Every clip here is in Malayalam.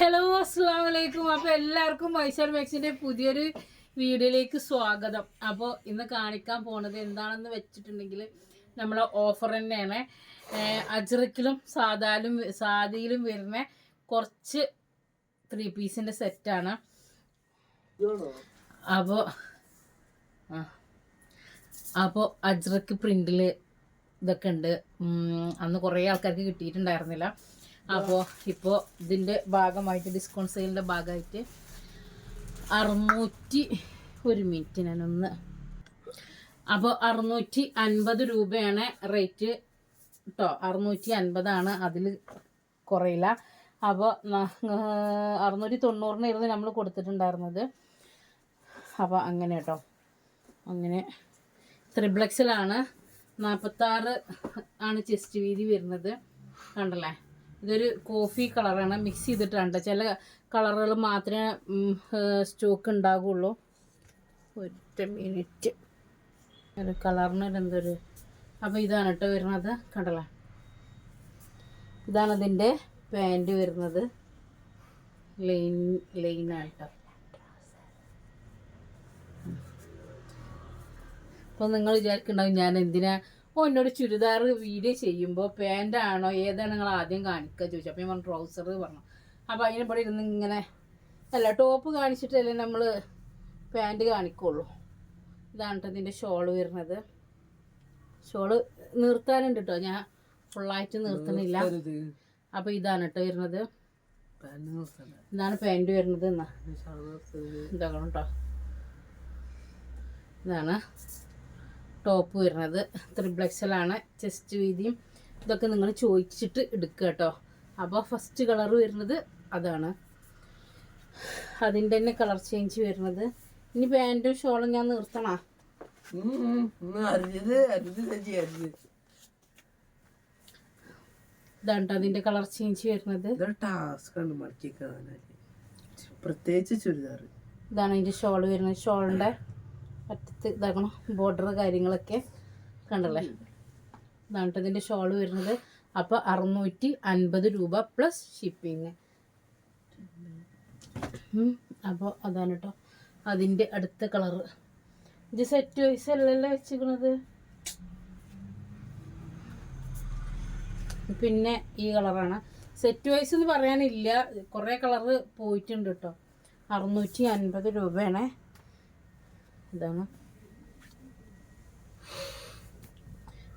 ഹലോ അസ്സാം വലൈക്കും അപ്പോൾ എല്ലാവർക്കും മൈസൂർ മാക്സിന്റെ പുതിയൊരു വീഡിയോയിലേക്ക് സ്വാഗതം. അപ്പോൾ ഇന്ന് കാണിക്കാൻ പോണത് എന്താണെന്ന് വെച്ചിട്ടുണ്ടെങ്കിൽ നമ്മളെ ഓഫർ തന്നെയാണ്. അജ്രക്കിലും സാധാലും സാദിയിലും വരുന്ന കുറച്ച് ത്രീ പീസിന്റെ സെറ്റാണ് അപ്പോൾ അപ്പോൾ അജ്രക്ക് പ്രിന്റിൽ ഇതൊക്കെ ഉണ്ട്. അന്ന് കുറേ ആൾക്കാർക്ക് കിട്ടിയിട്ടുണ്ടായിരുന്നില്ല. അപ്പോൾ ഇപ്പോൾ ഇതിന്റെ ഭാഗമായിട്ട് ഡിസ്കൗണ്ട് സെയിലിന്റെ ഭാഗമായിട്ട് അറുന്നൂറ്റി ഒരു മിനിറ്റ് ഞാനൊന്ന് അപ്പോൾ അറുന്നൂറ്റി അൻപത് രൂപയാണ് റേറ്റ് കേട്ടോ അറുന്നൂറ്റി അൻപതാണ് അതിൽ കുറയില്ല. അപ്പോൾ അറുന്നൂറ്റി തൊണ്ണൂറിനായിരുന്നു നമ്മൾ കൊടുത്തിട്ടുണ്ടായിരുന്നത്. അപ്പോൾ അങ്ങനെ കേട്ടോ അങ്ങനെ ത്രിബ്ലക്സിലാണ് നാൽപ്പത്താറ് ആണ് ചെസ്റ്റ് വീതി വരുന്നത്. കണ്ടല്ലേ? ഇതൊരു കോഫി കളറാണ്. മിക്സ് ചെയ്തിട്ടാണ് ചില കളറുകൾ മാത്രമേ സ്റ്റോക്ക് ഉണ്ടാകുള്ളൂ ഒറ്റ മിനിറ്റ്. ഒരു കളറിന് എന്തൊരു അപ്പോൾ ഇതാണ് കേട്ടോ വരുന്നത് കണ്ടല്ല ഇതാണ് ഇതിന്റെ പാന്റ് വരുന്നത്. ലൈൻ ലൈനായിട്ടോ അപ്പോൾ നിങ്ങൾ വിചാരിക്കുന്നുണ്ടാവും ഞാൻ എന്തിനാ ഓ എന്നോട് ചുരിദാർ വീഡിയോ ചെയ്യുമ്പോൾ പാന്റാണോ ഏതാണ് നിങ്ങൾ ആദ്യം കാണിക്കുക ചോദിച്ചു അപ്പോൾ ഞാൻ പറഞ്ഞു ട്രൗസർ പറഞ്ഞു. അപ്പോൾ അതിനെ ഇവിടെ ഇരുന്ന് ഇങ്ങനെ അല്ല ടോപ്പ് കാണിച്ചിട്ടല്ലേ നമ്മൾ പാന്റ് കാണിക്കുള്ളൂ. ഇതാണ് കേട്ടോ ഇതിന്റെ ഷോൾ വരുന്നത്. ഷോൾ നിർത്താനുണ്ട് കേട്ടോ ഞാൻ ഫുള്ളായിട്ട് നിർത്തണില്ല അപ്പോൾ ഇതാണ് കേട്ടോ വരുന്നത്. ഇതാണ് പാന്റ് വരുന്നത് എന്നാ. ഇതാക്കണം കേട്ടോ ഇതാണ്. ടോപ്പ് വരുന്നത്. ത്രിബ്ലക്സലാണ് ചെസ്റ്റ് വീതിയും ഇതൊക്കെ നിങ്ങൾ ചോദിച്ചിട്ട് എടുക്കുക കേട്ടോ. അപ്പോൾ ഫസ്റ്റ് കളർ വരുന്നത് അതാണ്. അതിന്റെ തന്നെ കളർ ചേഞ്ച് വരുന്നത്. ഇനി പാന്റും ഷോളും ഞാൻ നിർത്തണോ? അരുത് അരുത് സജി അരുത് ഇതാണ് ട്ടോ അതിന്റെ കളർ ചേഞ്ച് വരുന്നത്. പ്രത്യേകിച്ച് ചുരിദാർ ഇതാണ് ഷോൾ വരുന്നത്. ഷോളിന്റെ അറ്റത്ത് ഇതാക്കണം ബോർഡർ കാര്യങ്ങളൊക്കെ കണ്ടല്ലേ? ഇതാണ് ഇതിന്റെ ഷോൾ വരുന്നത്. അപ്പോൾ അറുന്നൂറ്റി അൻപത് രൂപ പ്ലസ് ഷിപ്പിങ് അപ്പോൾ അതാണ് കേട്ടോ അതിന്റെ അടുത്ത കളറ് ഇത് സെറ്റ് വൈസ് അല്ലല്ലോ വെച്ചിരിക്കണത് പിന്നെ ഈ കളറാണ് സെറ്റ് വൈസ് എന്ന് പറയാനില്ല. കുറേ കളറ് പോയിട്ടുണ്ട് കേട്ടോ അറുന്നൂറ്റി അൻപത് രൂപയാണ്. ഇതാണ്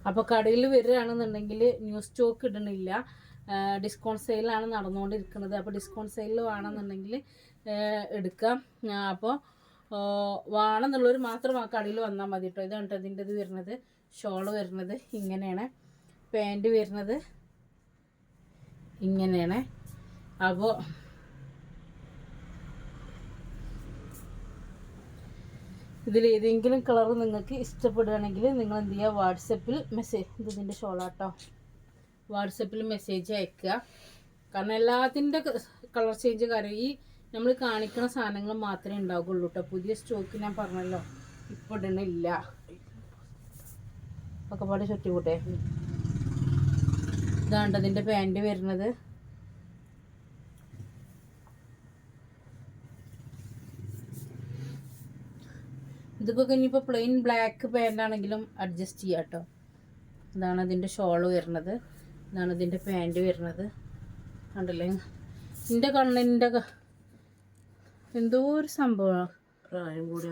അപ്പോൾ കടയിൽ വരികയാണെന്നുണ്ടെങ്കിൽ ന്യൂ സ്റ്റോക്ക് ഇടണില്ല. ഡിസ്കൗണ്ട് സെയിലാണ് നടന്നുകൊണ്ടിരിക്കുന്നത്. അപ്പോൾ ഡിസ്കൗണ്ട് സെയിലിൽ വേണമെന്നുണ്ടെങ്കിൽ എടുക്കാം. അപ്പോൾ വേണമെന്നുള്ളവർ മാത്രം ആ കടയിൽ വന്നാൽ മതി കേട്ടോ ഇതാണ് കേട്ടോ ഇതിന്റെ ഇത് വരുന്നത്. ഷോൾ വരുന്നത്. ഇങ്ങനെയാണ്. പാന്റ് വരുന്നത്. ഇങ്ങനെയാണ്. അപ്പോൾ ഇതിൽ ഏതെങ്കിലും കളർ നിങ്ങൾക്ക് ഇഷ്ടപ്പെടുകയാണെങ്കിൽ നിങ്ങൾ എന്ത് ചെയ്യുക? വാട്സപ്പിൽ മെസ്സേജ് ഇത് ഇതിന്റെ ഷോളാട്ടോ വാട്സപ്പിൽ മെസ്സേജ് അയക്കുക. കാരണം എല്ലാത്തിന്റെ കളർ ചേഞ്ച് കാര്യം ഈ നമ്മൾ കാണിക്കുന്ന സാധനങ്ങൾ മാത്രമേ ഉണ്ടാവുകയുള്ളൂ കേട്ടോ പുതിയ സ്റ്റോക്ക് ഞാൻ പറഞ്ഞല്ലോ. ഇപ്പോൾ ഇടണില്ല ഒക്കെ പാടെ ചുറ്റിക്കൂട്ടെ. ഇതാണ്ട് അതിന്റെ പാന്റ് വരുന്നത്. ഇതിപ്പോൾ ഇനിയിപ്പോൾ പ്ലെയിൻ ബ്ലാക്ക് പാന്റാണെങ്കിലും അഡ്ജസ്റ്റ് ചെയ്യാം കേട്ടോ ഇതാണ് അതിന്റെ ഷോൾ വരുന്നത്. ഇതാണ് ഇതിന്റെ പാന്റ് വരുന്നത്. കണ്ടല്ലേ? എന്റെ കണ്ണിന്റെ എന്തോ ഒരു സംഭവമാണ് പ്രായം കൂടിയ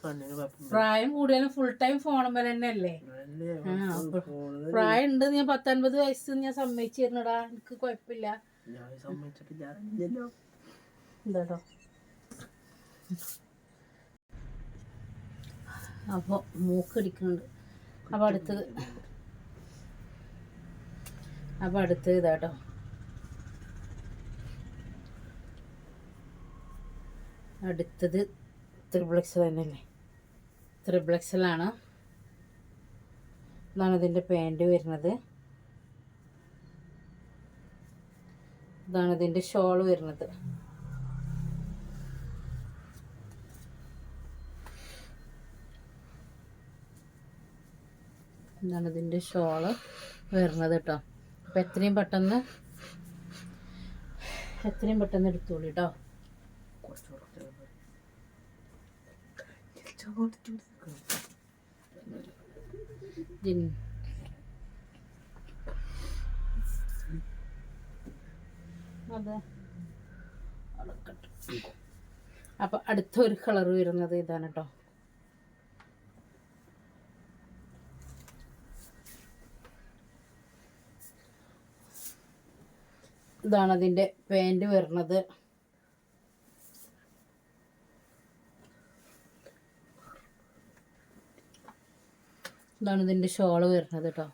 കണ്ണിന് പ്രായം കൂടിയാലും ഫുൾ ടൈം ഫോണും പോലെ തന്നെ അല്ലേ പ്രായം ഉണ്ട് ഞാൻ പത്തൊൻപത് വയസ്സ് ഞാൻ സമ്മതിച്ചു തരണടാ എനിക്ക് കുഴപ്പമില്ല എന്താട്ടോ? അപ്പോൾ മൂക്ക് മൂക്കടിക്കുന്നുണ്ട്. അപ്പോൾ അടുത്തത്. അപ്പോൾ അടുത്തത് ഇതാട്ടോ. അടുത്തത് ത്രിപ്ലക്സ് തന്നെയല്ലേ? ത്രിപ്ലക്സിലാണ് ഇതാണ് ഇതിന്റെ പാന്റ് വരുന്നത്. ഇതാണ് ഇതിന്റെ ഷോൾ വരുന്നത്. ഇതാണ് ഇതിന്റെ ഷോൾ വരുന്നത് കേട്ടോ അപ്പം എത്രയും പെട്ടെന്ന് എത്രയും പെട്ടെന്ന് എടുത്തോളൂ കേട്ടോ. അപ്പൊ അടുത്ത ഒരു കളർ വരുന്നത് ഇതാണ് കേട്ടോ ഇതാണ് അതിന്റെ പാന്റ് വരുന്നത്. ഇതാണ് ഇതിന്റെ ഷോൾ വരുന്നത് കേട്ടോ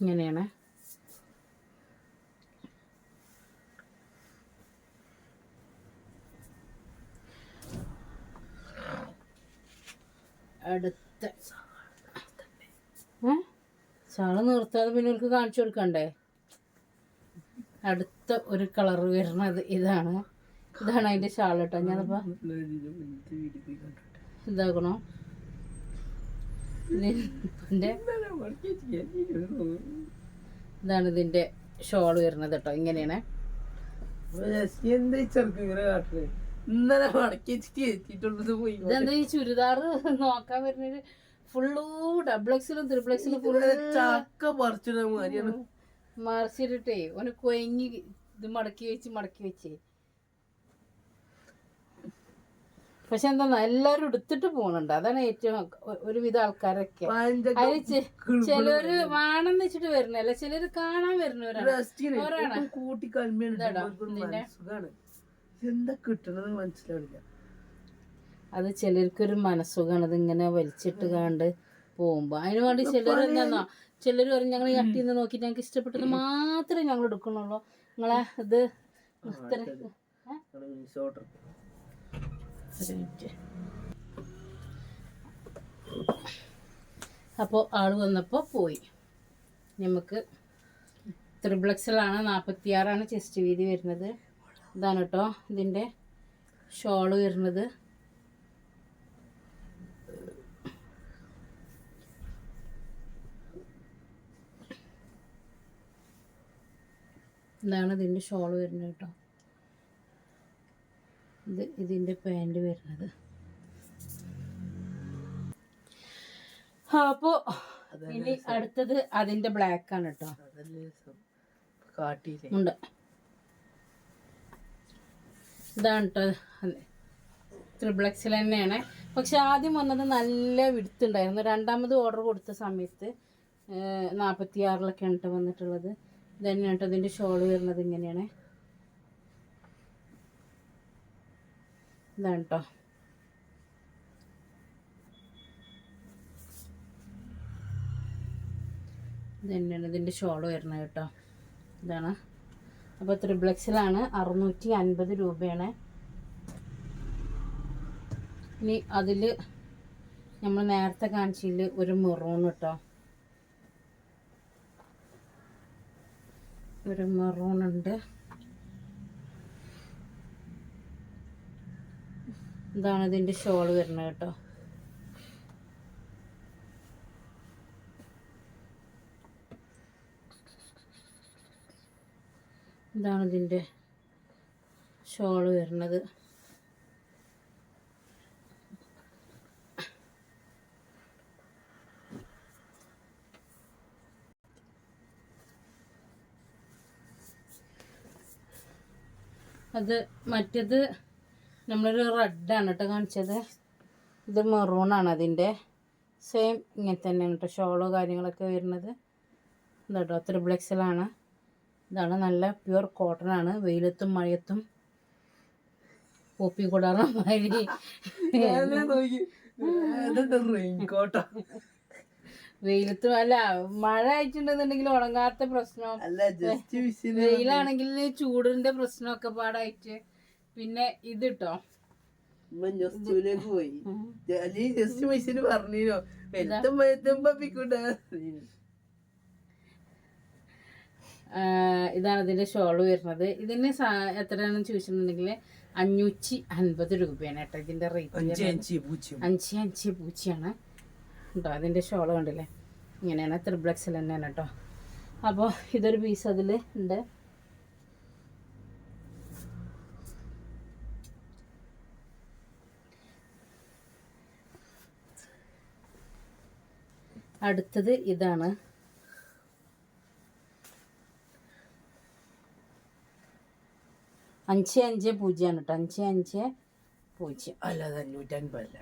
ഇങ്ങനെയാണ്. അടുത്ത. ഷാൾ നിർത്താതെ പിന്നെ അവർക്ക് കാണിച്ചു കൊടുക്കണ്ടേ? അടുത്ത ഒരു കളർ വരുന്നത് ഇതാണ്. ഇതാണ് അതിന്റെ ഷാൾ കേട്ടോ. ഞാനിപ്പോ ഇതിന്റെ മുന്നത്തെ വീഡിയോ പോയി കണ്ടിട്ട്. ഇതാക്കണോ. ഇതാണ് ഇതിന്റെ ഷോൾ വരുന്നത് കേട്ടോ. ഇങ്ങനെയാണ്. ഇന്നലെ ഇതെന്താ ഈ ചുരിദാർ നോക്കാൻ വരുന്നത്? ഫുള്ളു ഡബിൾ എക്സിലും ത്രിപ്പിൾ എക്സിലും ഫുള്ള് ചക്ക പറിച്ചിട മാതിരിയാണ്. മറിച്ചിട്ടേ ഒന്ന് കൊയങ്ങി ഇത് മടക്കി വെച്ച് മടക്കി വെച്ച്. പക്ഷെ എന്താ എല്ലാരും എടുത്തിട്ട് പോണുണ്ട്. അതാണ് ഏറ്റവും ഒരുവിധ ആൾക്കാരൊക്കെ. അതിന് ചിലര് വേണമെന്ന് വെച്ചിട്ട് വരുന്നല്ല ചിലര് കാണാൻ വരുന്നവരാണ്. കൂട്ടി എന്താ കിട്ടണത് മനസ്സിലാവില്ല. അത് ചിലർക്കൊരു മനസ്സുഖാണ്. ഇങ്ങനെ വലിച്ചിട്ട് കാണ്ട് പോകുമ്പോ. അതിനുവേണ്ടി ചിലർ എന്താന്നോ ചിലർ പറയും ഞങ്ങൾ ഈ അട്ടിയിൽ നിന്ന് നോക്കിയിട്ട് ഞങ്ങൾക്ക് ഇഷ്ടപ്പെട്ടത് മാത്രമേ ഞങ്ങൾ എടുക്കണുള്ളൂ നിങ്ങളെ ഇത് അപ്പോൾ ആൾ വന്നപ്പോൾ പോയി. നമുക്ക് ത്രിബ്ലക്സിലാണ് നാൽപ്പത്തിയാറാണ് ചെസ്റ്റ് വീതി വരുന്നത്. ഇതാണ് കേട്ടോ ഇതിന്റെ ഷോൾ വരുന്നത്. ഇതാണ് ഇതിന്റെ ഷോൾ വരുന്നത് കേട്ടോ. ഇത് ഇതിന്റെ പാന്റ് വരുന്നത്. അപ്പോൾ ഇനി അടുത്തത് അതിന്റെ ബ്ലാക്ക് ആണ് കേട്ടോ. ഉണ്ട്. ഇതാണ് കേട്ടോ. എക്സൽ തന്നെയാണ്. പക്ഷെ ആദ്യം വന്നത് നല്ല വിടുത്തുണ്ടായിരുന്നു. രണ്ടാമത് ഓർഡർ കൊടുത്ത സമയത്ത് നാൽപ്പത്തി ആറിലൊക്കെയാണ് കേട്ടോ വന്നിട്ടുള്ളത്. ഇത് തന്നെയാണ് കേട്ടോ ഇതിന്റെ ഷോൾ വരുന്നത് ഇങ്ങനെയാണ്. ഇതാണ് കേട്ടോ ഇതന്നെയാണ് തന്നെയാണ് ഇതിന്റെ ഷോൾ വരുന്നത് കേട്ടോ. ഇതാണ്. അപ്പോൾ ത്രിബ്ലക്സിലാണ് അറുന്നൂറ്റി അൻപത് രൂപയാണ്. ഇനി അതിൽ നമ്മൾ നേരത്തെ കാണിച്ചതിൽ ഒരു മെറൂൺ കേട്ടോ. ഒരു മെറൂൺ ഉണ്ട്. ഇതാണ് ഇതിന്റെ ഷോൾ വരുന്നത് കേട്ടോ. ഇതാണ് ഇതിന്റെ ഷോൾ വരുന്നത്. അത് മറ്റേത് നമ്മളൊരു റെഡാണ് കേട്ടോ കാണിച്ചത്. ഇത് മെറൂണാണ് അതിന്റെ സെയിം ഇങ്ങനെ തന്നെയാണ് കേട്ടോ ഷോളോ കാര്യങ്ങളൊക്കെ വരുന്നത്. ഇതാട്ടോ ത്രിബ്ലക്സിലാണ് ഇതാണ് നല്ല പ്യുർ കോട്ടൺ ആണ്. വെയിലത്തും മഴയത്തും ഒപ്പി കൂടാറ മാതിരി. വെയിലത്തും അല്ല മഴ ആയിട്ടുണ്ടെന്നുണ്ടെങ്കിൽ ഉണങ്ങാത്ത പ്രശ്നം. അല്ല ജസ്റ്റ് വിസിന് വെയിലാണെങ്കിൽ ചൂടിന്റെ പ്രശ്നമൊക്കെ പാടായിട്ട്. പിന്നെ ഇത് കേട്ടോ പോയി. അല്ലെങ്കിൽ ജസ്റ്റ് മിസ്സിന് പറഞ്ഞിനോ. വെളുത്തും വെളുത്തും പപ്പിക്കൂട്ടാ ഇതാണ് ഇതിന്റെ ഷോൾ വരുന്നത്. ഇതിന് എത്രയാണെന്ന് ചോദിച്ചിട്ടുണ്ടെങ്കിൽ അഞ്ഞൂറ്റി അൻപത് രൂപയാണ് കേട്ടോ ഇതിന്റെ റേറ്റ് അഞ്ച് അഞ്ച് പൂജ്യം. അഞ്ച് അഞ്ച് പൂച്ചയാണ് കേട്ടോ അതിന്റെ ഷോൾ കണ്ടില്ലേ? ഇങ്ങനെയാണ് ത്രിബ്ലക്സിൽ തന്നെയാണ് കേട്ടോ. അപ്പോൾ ഇതൊരു പീസ് അതിൽ ഉണ്ട്. അടുത്തത് ഇതാണ്. അഞ്ച് അഞ്ച് പൂജ്യമാണ് കേട്ടോ. അഞ്ച് അഞ്ച് പൂജ്യം. അല്ലാതെ അത് അഞ്ഞൂറ്റൻപതല്ല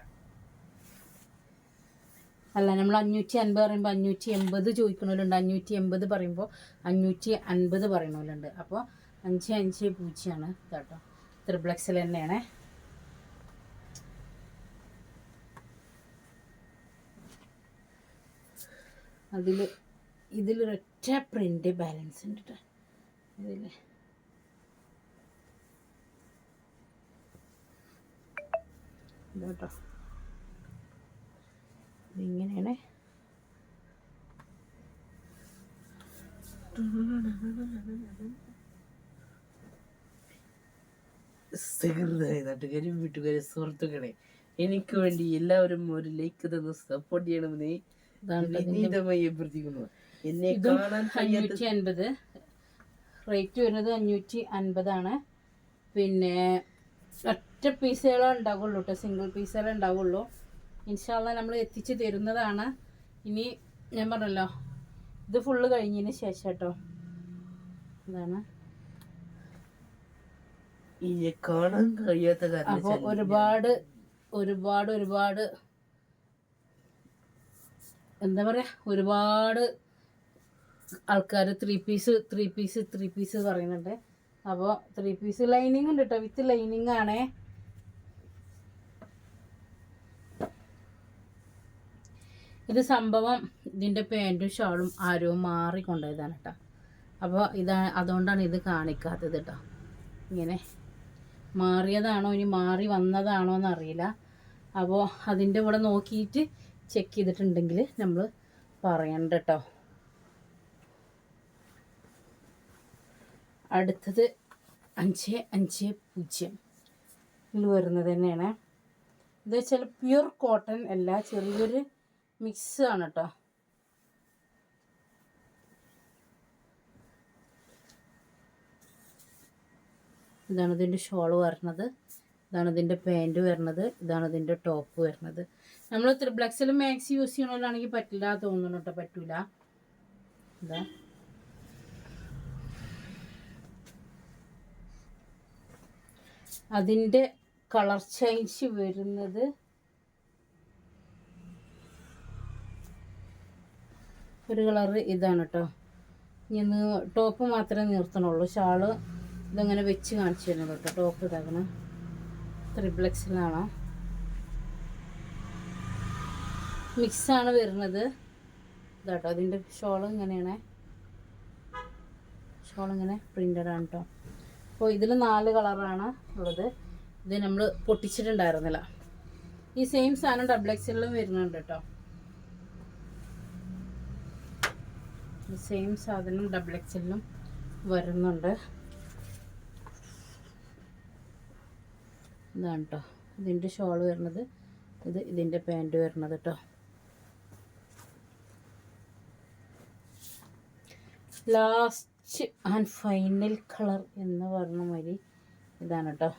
അല്ല നമ്മൾ അഞ്ഞൂറ്റി അൻപത് പറയുമ്പോൾ അഞ്ഞൂറ്റി എൺപത് ചോദിക്കണവരുണ്ട് അഞ്ഞൂറ്റി എൺപത് പറയുമ്പോൾ അഞ്ഞൂറ്റി അൻപത് പറയണവരുണ്ട് അപ്പോൾ അഞ്ച് അഞ്ച് പൂജ്യമാണ് കേട്ടോ. ത്രിപ്ലക്സിൽ തന്നെയാണ്. അതിൽ ഇതിലൊരൊറ്റ പ്രിന്റ് ബാലൻസ് ഉണ്ട് കേട്ടോ ഇതിൽ ഇതാട്ടോ. ഇതിങ്ങനെയാണ് സഹൃദയ നാട്ടുകാരും വീട്ടുകാരും സുഹൃത്തുക്കളെ എനിക്ക് വേണ്ടി എല്ലാവരും ഒരു ലൈക്ക് തന്ന് സപ്പോർട്ട് ചെയ്യണമെന്ന് വിനീതമായി അഭ്യർത്ഥിക്കുന്നു. എന്നെ കാണാൻ അഞ്ഞൂറ്റി അൻപത് റേറ്റ് വരുന്നത് അഞ്ഞൂറ്റി അൻപതാണ് പിന്നെ ഒറ്റ പീസുകളേ ഉണ്ടാവുള്ളൂ കേട്ടോ സിംഗിൾ പീസുകളേ ഉണ്ടാവുള്ളൂ. ഇൻഷാല്ല നമ്മൾ എത്തിച്ച് തരുന്നതാണ്. ഇനി ഞാൻ പറഞ്ഞല്ലോ ഇത് ഫുള്ള് കഴിഞ്ഞതിന് ശേഷം കേട്ടോ ഇതാണ്. അപ്പൊ കാണാൻ കഴിയാത്ത അപ്പോൾ ഒരുപാട് ഒരുപാട് ഒരുപാട് എന്താ പറയാ ഒരുപാട് ആൾക്കാർ three piece three piece three piece പറയുന്നുണ്ട്. അപ്പോൾ ത്രീ പീസ് ലൈനിങ് ഉണ്ട് കേട്ടോ വിത്ത് ലൈനിങ് ആണേ. ഇത് സംഭവം ഇതിന്റെ പാന്റും ഷാളും ആരോ മാറിക്കൊണ്ടതാണ് കേട്ടോ. അപ്പോൾ ഇതാ അതുകൊണ്ടാണ് ഇത് കാണിക്കാത്തത് കേട്ടോ. ഇങ്ങനെ മാറിയതാണോ ഇനി മാറി വന്നതാണോ എന്നറിയില്ല. അപ്പോൾ അതിന്റെ കൂടെ നോക്കിയിട്ട് ചെക്ക് ചെയ്തിട്ടുണ്ടെങ്കിൽ നമ്മൾ പറയണ്ട കേട്ടോ. അടുത്തത് അഞ്ച് അഞ്ച് പൂജ്യം. ഇതിൽ വരുന്നത് തന്നെയാണ്. ഇത് വെച്ചാൽ പ്യുർ കോട്ടൺ അല്ല ചെറിയൊരു മിക്സ് ആണ് കേട്ടോ ഇതാണ് ഇതിന്റെ ഷോൾ വരണത്. ഇതാണ് ഇതിന്റെ പാന്റ് വരണത്. ഇതാണ് ഇതിന്റെ ടോപ്പ് വരണത്. നമ്മൾ ത്രിബ്ലക്സിൽ മാക്സി യൂസ് ചെയ്യണമെന്നാണെങ്കിൽ പറ്റില്ല തോന്നുന്നു കേട്ടോ പറ്റൂല. ഇതാ. അതിന്റെ കളർ ചേഞ്ച് വരുന്നത് ഒരു കളറ് ഇതാണ് കേട്ടോ ഇനി ടോപ്പ് മാത്രമേ നിർത്തണുള്ളൂ. ഷാൾ ഇതങ്ങനെ വെച്ച് കാണിച്ചു തരുന്നത് കേട്ടോ ടോപ്പ് ഇതാക്കണം. ത്രിപ്ലക്സിലാണ് മിക്സാണ് വരുന്നത്. ഇതാട്ടോ അതിന്റെ ഷോൾ ഇങ്ങനെയാണ്. ഷോളിങ്ങനെ പ്രിന്റഡ് ആണ് കേട്ടോ അപ്പോൾ ഇതിൽ നാല് കളറാണ് ഉള്ളത്. ഇത് നമ്മൾ പൊട്ടിച്ചിട്ടുണ്ടായിരുന്നില്ല. ഈ സെയിം സാധനം ഡബിൾ എക്സിലും വരുന്നുണ്ട് കേട്ടോ സെയിം സാധനം ഡബിൾ എക്സലിനും വരുന്നുണ്ട്. ഇതാണ് കേട്ടോ ഇതിന്റെ ഷോൾ വരുന്നത്. ഇത് ഇതിന്റെ പാന്റ് വരുന്നത് കേട്ടോ ലാസ്റ്റ് ആൻഡ് ഫൈനൽ കളർ എന്ന് പറഞ്ഞ മാതിരി ഇതാണ് കേട്ടോ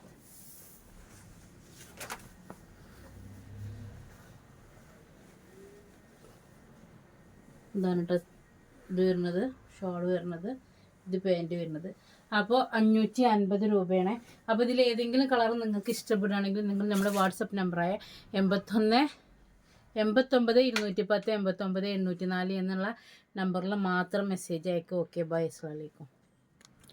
ഇതാണ് കേട്ടോ ഇത് വരുന്നത് ഷോൾ വരുന്നത് ഇത് പാന്റ് വരുന്നത്. അപ്പോൾ അഞ്ഞൂറ്റി അൻപത് രൂപയാണ്. അപ്പോൾ ഇതിൽ ഏതെങ്കിലും കളർ നിങ്ങൾക്ക് ഇഷ്ടപ്പെടുകയാണെങ്കിൽ നിങ്ങൾ നമ്മുടെ വാട്സപ്പ് നമ്പറായ എൺപത്തൊന്ന് എൺപത്തൊമ്പത് ഇരുന്നൂറ്റി പത്ത് എൺപത്തൊമ്പത് എണ്ണൂറ്റി നാല് എന്നുള്ള നമ്പറിൽ മാത്രം മെസ്സേജ് അയക്കുക ഓക്കെ ബൈ അസ്സലാമു അലൈക്കും.